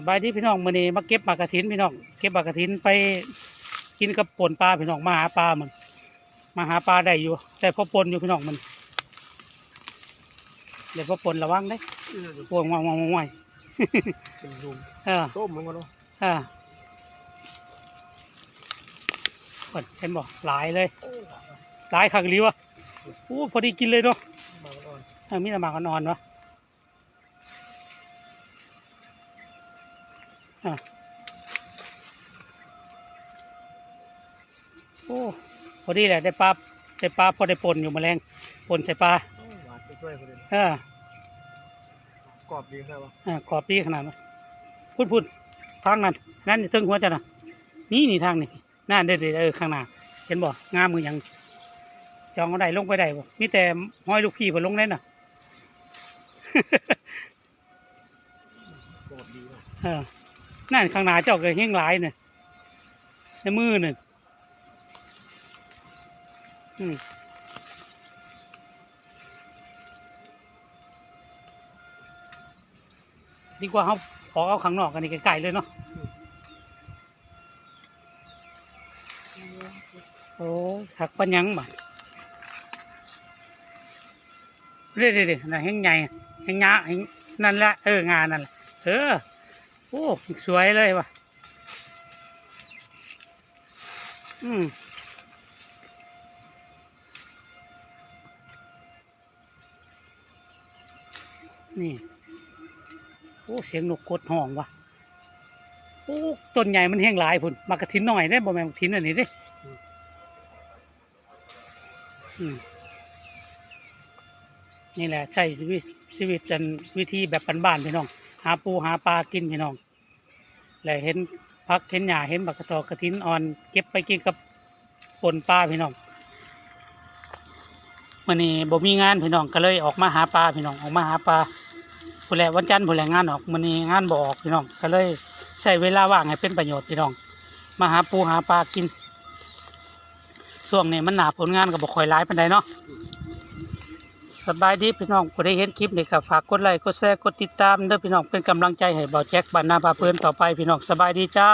สบายดีพี่น้องมื้อนี้มาเก็บปลากระถินพี่น้องเก็บปลากระถินไปกินกับป่นปลาพี่น้องมาหาปลามันมาหาปลาได้อยู่ได้พอปนอยู่พี่น้องมันเดี๋ยวพอปนระวังได้พวงวางวางวางวางเป็นยุงเออต้มมันก็เนาะเออเปิดเห็นบ่หลายเลยโอ้หลายคักอีหลีวะโอ้พอดีกินเลยเนาะมาก่อนเออมีแต่หมากอ่อนๆวะ โอ้พอดีแหละได้ปลาได้ปลาพอได้ปนอยู่แมลงปนใส่ปลาโอ้หวานไปด้วยคนเดียวเออกรอบดีใช่ปะเออกรอบดีขนาดนั้นพูดพูดทางนั้นนั่นตึงหัวจะนะนี่นี่ทางนี่นั่นเด็ดเออข้างหน้าเห็นบ่งามมือยังจองเอาได้ลงไปได้บ่มีแต่ห้อยลูกพี่เพิ่นลงเล่นน่ะกรอบดีเนาะเออ นั่นข้างหน้าเจ้าก็เฮงหลายเนี่ยในมือเนี่ยอืมดีกว่าเขาขอเอาข้างนอกกันนี่ไกลๆเลยเนาะโอ้หักปัญญังบ่เรื่อยๆน่ะเฮงใหญ่เฮงยะเฮงนั่นแหละเอองานนั่นแหละเออ โอ้สวยเลยว่ะ อืมนี่ โอ้ เสียงนกกดห้องว่ะ โอ้ ต้นใหญ่มันแห้งหลายพุ่นมากระถินหน่อยได้บ่แม่กระถินอันนี้ด้อืมนี่แหละใช้ชีวิตชีวิตกันวิธีแบบบ้านๆพี่น้อง หาปูหาปลากินพี่น้องแล้วเห็นพักเห็นหญ้าเห็นบักกระตอกกระถินอ่อนเก็บไปกินกับปนปลาพี่น้องมื่อนี้บ่มีงานพี่น้องก็เลยออกมาหาปลาพี่น้องออกมาหาปลาผู้แลวันจันทร์ผู้แลงานออกมื่อนี้งานบ่ออกพี่น้องก็เลยใช้เวลาว่างให้เป็นประโยชน์พี่น้อง มาหาปูหาปลากินช่วงนี้มันหนาผลงานกับบ่ค่อยร้ายปานใดเนาะ สบายดีพี่น้องผู้ได้เห็นคลิปนี้ก็ฝากกดไลค์กดแชร์กดติดตามเด้อพี่น้องเป็นกำลังใจให้เบาแจ็คบ้านนาปลาเพื่อนต่อไปพี่น้องสบายดีจ้า